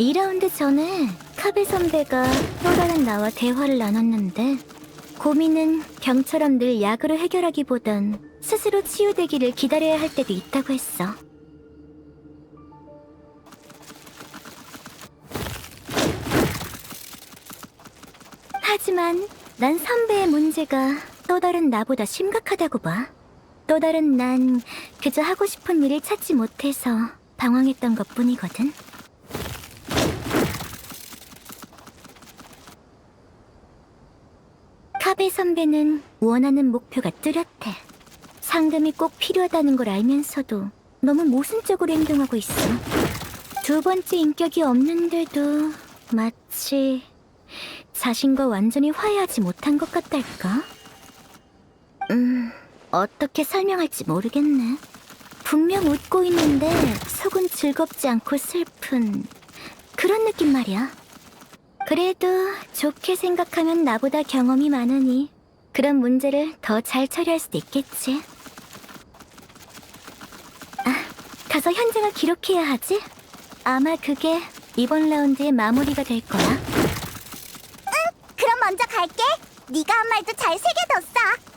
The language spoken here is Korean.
2라운드 전에 카베 선배가 또 다른 나와 대화를 나눴는데 고민은 병처럼 늘 약으로 해결하기보단 스스로 치유되기를 기다려야 할 때도 있다고 했어. 하지만 난 선배의 문제가 또 다른 나보다 심각하다고 봐. 또 다른 난 그저 하고 싶은 일을 찾지 못해서 방황했던 것 뿐이거든. 카베 선배는 원하는 목표가 뚜렷해. 상금이 꼭 필요하다는 걸 알면서도 너무 모순적으로 행동하고 있어. 두 번째 인격이 없는데도 마치 자신과 완전히 화해하지 못한 것 같달까? 음, 어떻게 설명할지 모르겠네. 분명 웃고 있는데 속은 즐겁지 않고 슬픈 그런 느낌 말이야. 그래도 좋게 생각하면 나보다 경험이 많으니 그런 문제를 더 잘 처리할 수도 있겠지. 아, 가서 현장을 기록해야 하지? 아마 그게 이번 라운드의 마무리가 될 거야. 그럼 먼저 갈게. 네가 한 말도 잘 새겨뒀어.